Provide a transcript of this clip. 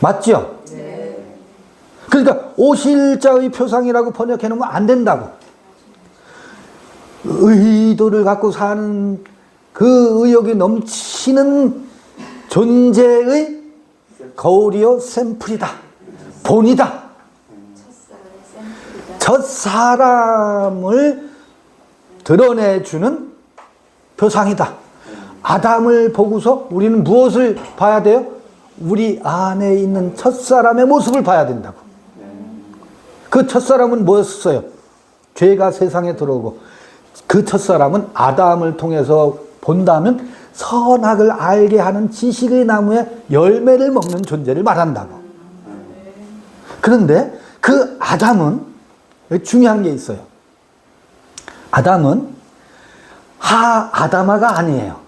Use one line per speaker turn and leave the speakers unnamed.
맞죠? 그러니까 오실자의 표상이라고 번역해 놓으면 안 된다고. 의도를 갖고 사는 그 의욕이 넘치는 존재의 거울이요 샘플이다. 본이다. 첫 사람을 드러내주는 표상이다. 아담을 보고서 우리는 무엇을 봐야 돼요? 우리 안에 있는 첫 사람의 모습을 봐야 된다고. 그 첫사람은 뭐였어요? 죄가 세상에 들어오고 그 첫사람은 아담을 통해서 본다면 선악을 알게 하는 지식의 나무의 열매를 먹는 존재를 말한다고. 그런데 그 아담은 중요한 게 있어요. 아담은 하 아담아가 아니에요.